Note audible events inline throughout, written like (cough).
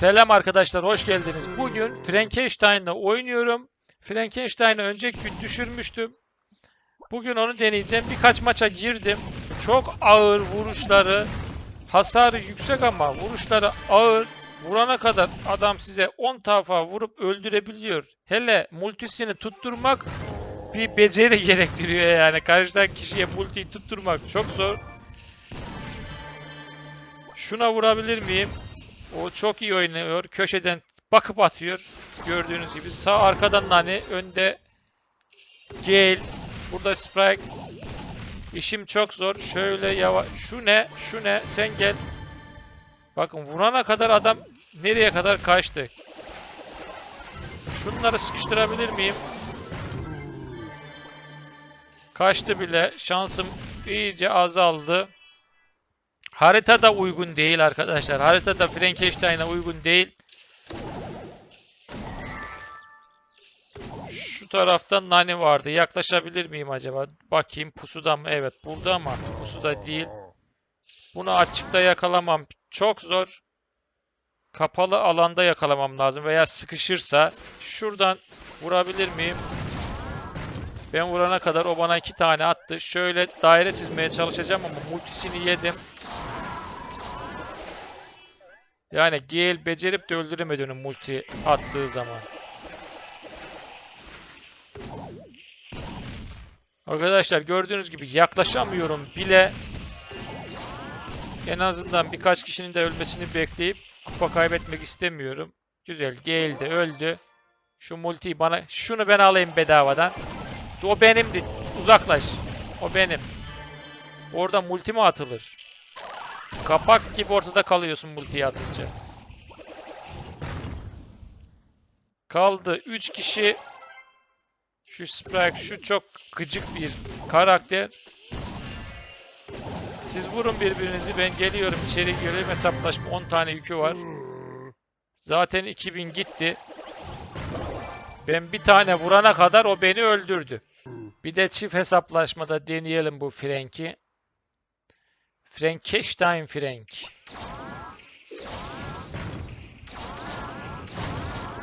Selam arkadaşlar, hoş geldiniz. Bugün Frankenstein'la oynuyorum. Frankenstein'ı önceki gün düşürmüştüm. Bugün onu deneyeceğim. Birkaç maça girdim. Çok ağır vuruşları, hasarı yüksek ama vuruşları ağır. Vurana kadar adam size 10 tafa vurup öldürebiliyor. Hele multisini tutturmak bir beceri (laughs) gerektiriyor yani. Karşıdaki kişiye multiyi tutturmak çok zor. Şuna vurabilir miyim? O çok iyi oynuyor. Köşeden bakıp atıyor. Gördüğünüz gibi. Sağ arkadan Nani. Önde Gale. Burada Sprite. İşim çok zor. Şöyle yavaş. Şu ne? Şu ne? Sen gel. Bakın vurana kadar adam nereye kadar kaçtı. Şunları sıkıştırabilir miyim? Kaçtı bile. Şansım iyice azaldı. Harita da uygun değil arkadaşlar. Harita da Frankenstein'a uygun değil. Şu taraftan Nani vardı. Yaklaşabilir miyim acaba? Bakayım pusuda mı? Evet burada ama pusuda değil. Bunu açıkta yakalamam çok zor. Kapalı alanda yakalamam lazım veya sıkışırsa şuradan vurabilir miyim? Ben vurana kadar o bana iki tane attı. Şöyle daire çizmeye çalışacağım ama multisini yedim. Yani Gale becerip de öldüremedi onu multi attığı zaman. Arkadaşlar gördüğünüz gibi yaklaşamıyorum bile. En azından birkaç kişinin de ölmesini bekleyip kupa kaybetmek istemiyorum. Güzel Gale de öldü. Şu multiyi bana şunu ben alayım bedavadan. O benimdi. Uzaklaş. O benim. Orada multi mi atılır? Kapak gibi ortada kalıyorsun multiyi atınca. Kaldı 3 kişi. Şu Sprite, şu çok gıcık bir karakter. Siz vurun birbirinizi. Ben geliyorum içeri görev hesaplaşma 10 tane yükü var. Zaten 2000 gitti. Ben bir tane vurana kadar o beni öldürdü. Bir de çift hesaplaşmada deneyelim bu Frank'i. Frankenstein Frank.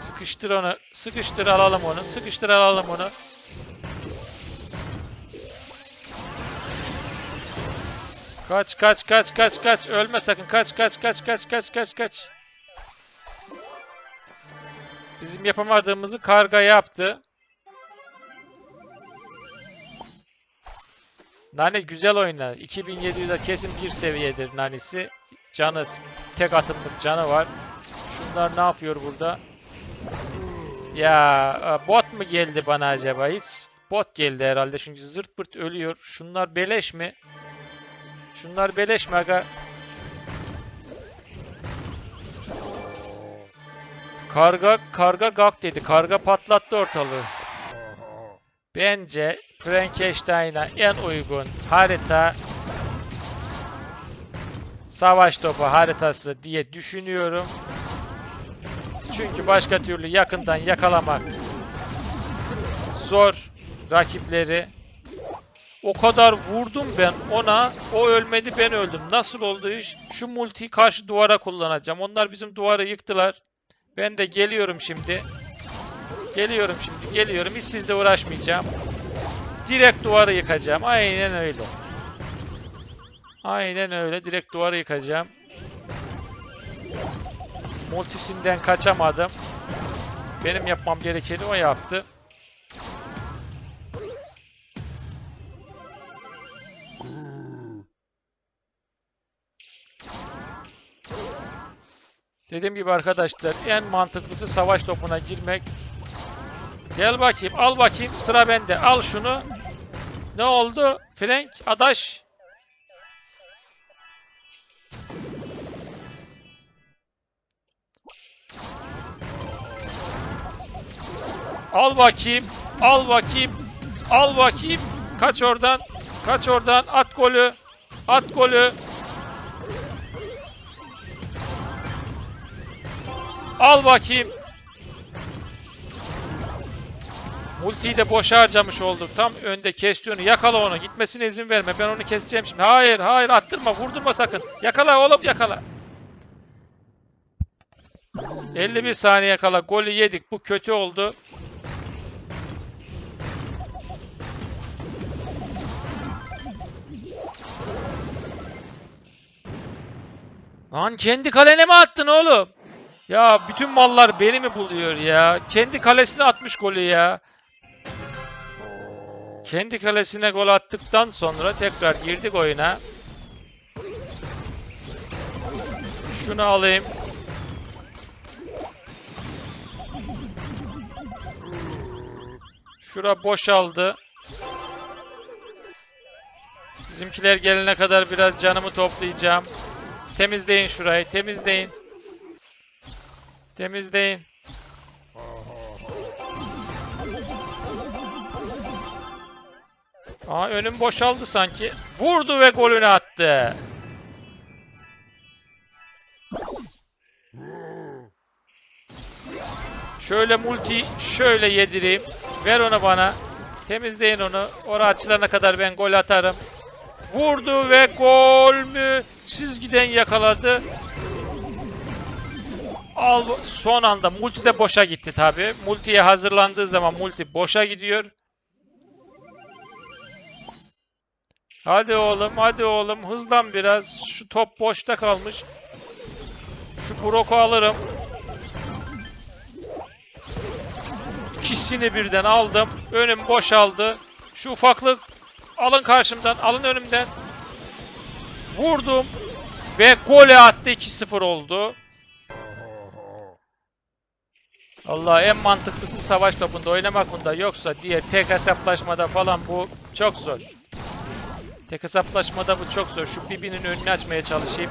Sıkıştır onu. Sıkıştır alalım onu. Sıkıştır alalım onu. Kaç kaç kaç kaç kaç. Ölme sakın. Kaç kaç kaç kaç kaç kaç kaç. Bizim yapamadığımızı karga yaptı. Nane güzel oynar. 2700'e kesin bir seviyedir Nanisi. Canı tek atımlık canı var. Şunlar ne yapıyor burada? Ya e, bot mu geldi bana acaba? Hiç bot geldi herhalde çünkü zırt pırt ölüyor. Şunlar beleş mi? Şunlar beleş mi aga? Karga karga gak dedi. Karga patlattı ortalığı. Bence Frankenstein'a en uygun harita savaş topu haritası diye düşünüyorum. Çünkü başka türlü yakından yakalamak zor rakipleri. O kadar vurdum ben ona. O ölmedi ben öldüm. Nasıl oldu iş? Şu multiyi karşı duvara kullanacağım. Onlar bizim duvarı yıktılar. Ben de geliyorum şimdi. Geliyorum şimdi. Geliyorum. Hiç sizle uğraşmayacağım. Direkt duvarı yıkacağım. Aynen öyle. Aynen öyle. Direkt duvarı yıkacağım. Multisinden kaçamadım. Benim yapmam gerekeni o yaptı. Dediğim gibi arkadaşlar en mantıklısı savaş topuna girmek. Gel bakayım, al bakayım. Sıra bende. Al şunu. Ne oldu? Frank, adaş. Al bakayım. Al bakayım. Al bakayım. Kaç oradan. Kaç oradan. At golü. At golü. Al bakayım. Multiyi de boşa harcamış olduk. Tam önde kesti onu. Yakala onu. Gitmesine izin verme. Ben onu keseceğim şimdi. Hayır, hayır. Attırma. Vurdurma sakın. Yakala oğlum yakala. 51 saniye kala golü yedik. Bu kötü oldu. Lan kendi kalene mi attın oğlum? Ya bütün mallar beni mi buluyor ya? Kendi kalesine atmış golü ya. Kendi kalesine gol attıktan sonra tekrar girdik oyuna. Şunu alayım. Şura boşaldı. Bizimkiler gelene kadar biraz canımı toplayacağım. Temizleyin şurayı, temizleyin. Temizleyin. Aa önüm boşaldı sanki. Vurdu ve golünü attı. Şöyle multi şöyle yedireyim. Ver onu bana. Temizleyin onu. Orası açılana kadar ben gol atarım. Vurdu ve gol mü? Çizgiden yakaladı. Al son anda multi de boşa gitti tabi. Multiye hazırlandığı zaman multi boşa gidiyor. Hadi oğlum, hadi oğlum. Hızlan biraz. Şu top boşta kalmış. Şu Brock'u alırım. İkisini birden aldım. Önüm boşaldı. Şu ufaklık alın karşımdan, alın önümden. Vurdum ve golü attı 2-0 oldu. Allah en mantıklısı savaş topunda oynamak bunda yoksa diğer tek hesaplaşmada falan bu çok zor. Tek hesaplaşmada bu çok zor. Şu Bibi'nin önünü açmaya çalışayım.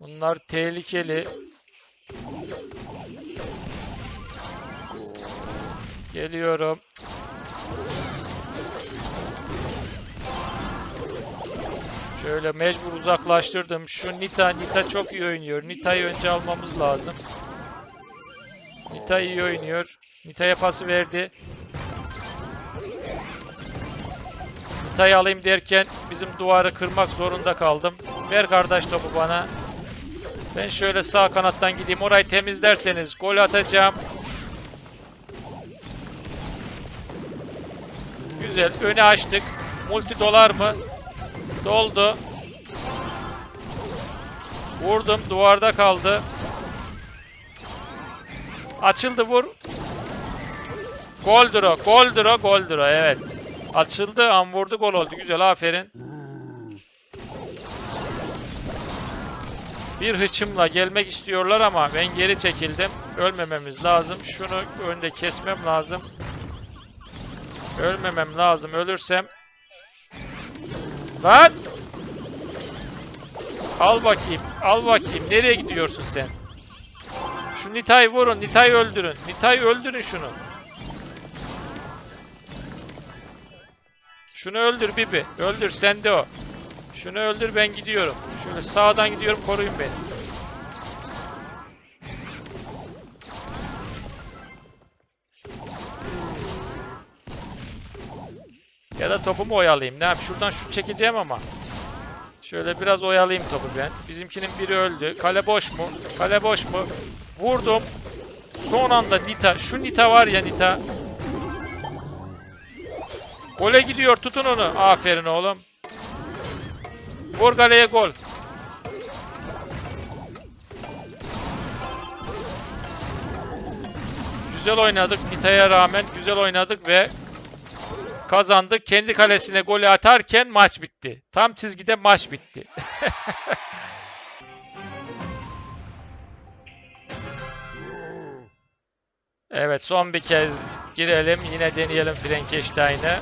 Bunlar tehlikeli. Geliyorum. Şöyle mecbur uzaklaştırdım. Şu Nita, Nita çok iyi oynuyor. Nita'yı önce almamız lazım. Nita iyi oynuyor. Nita'ya pası verdi. Nita'yı alayım derken bizim duvarı kırmak zorunda kaldım. Ver kardeş topu bana. Ben şöyle sağ kanattan gideyim. Orayı temizlerseniz gol atacağım. Güzel. Öne açtık. Multi dolar mı? Doldu. Vurdum. Duvarda kaldı. Açıldı vur. Goldür o. Goldür. Evet. Açıldı. An vurdu. Gol oldu. Güzel. Aferin. Bir hıçımla gelmek istiyorlar ama ben geri çekildim. Ölmememiz lazım. Şunu önde kesmem lazım. Ölmemem lazım. Ölürsem Lan! Al bakayım. Al bakayım. Nereye gidiyorsun sen? Şu Nita'yı vurun. Nita'yı öldürün. Nita'yı öldürün şunu. Şunu öldür Bibi. Öldür. Sen de o. Şunu öldür ben gidiyorum. Şöyle sağdan gidiyorum. Koruyun beni. Ya da topumu oyalayayım. Ne yapayım? Şuradan şut çekeceğim ama. Şöyle biraz oyalayayım topu ben. Bizimkinin biri öldü. Kale boş mu? Kale boş mu? Vurdum. Son anda Nita. Şu Nita var ya Nita. Gole gidiyor. Tutun onu. Aferin oğlum. Vur kaleye gol. Güzel oynadık. Nita'ya rağmen güzel oynadık ve kazandık. Kendi kalesine golü atarken maç bitti. Tam çizgide maç bitti. (laughs) evet son bir kez girelim. Yine deneyelim Frankenstein'ı.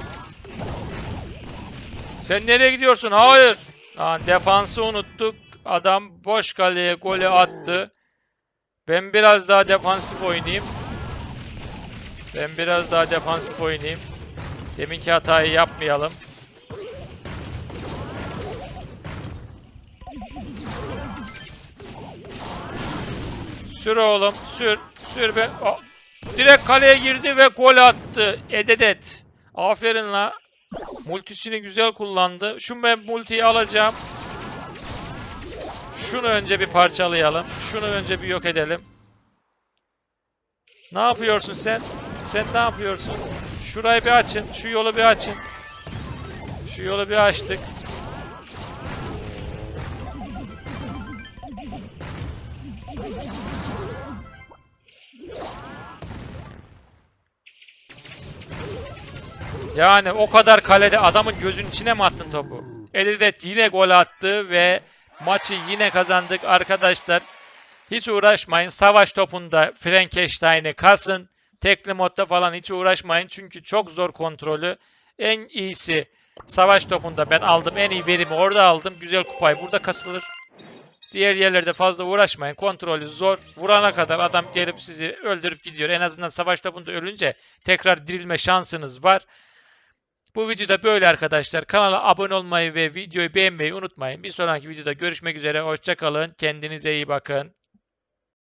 Sen nereye gidiyorsun? Hayır. Lan defansı unuttuk. Adam boş kaleye golü attı. Ben biraz daha defansif oynayayım. Ben biraz daha defansif oynayayım. Deminki hatayı yapmayalım. Sür oğlum, sür. Sür be. Aa, Direkt kaleye girdi ve gol attı. Ededet. Aferin la. Multisini güzel kullandı. Şu ben multiyi alacağım. Şunu önce bir parçalayalım. Şunu önce bir yok edelim. Ne yapıyorsun sen? Sen ne yapıyorsun? Şurayı bir açın. Şu yolu bir açın. Şu yolu bir açtık. Yani o kadar kalede adamın gözünün içine mi attın topu? Elidet yine gol attı ve maçı yine kazandık arkadaşlar. Hiç uğraşmayın. Savaş topunda Frankenstein'i kasın. Tekli modda falan hiç uğraşmayın. Çünkü çok zor kontrolü. En iyisi savaş topunda ben aldım. En iyi verimi orada aldım. Güzel kupayı burada kasılır. Diğer yerlerde fazla uğraşmayın. Kontrolü zor. Vurana kadar adam gelip sizi öldürüp gidiyor. En azından savaş topunda ölünce tekrar dirilme şansınız var. Bu videoda böyle arkadaşlar. Kanala abone olmayı ve videoyu beğenmeyi unutmayın. Bir sonraki videoda görüşmek üzere. Hoşçakalın. Kendinize iyi bakın.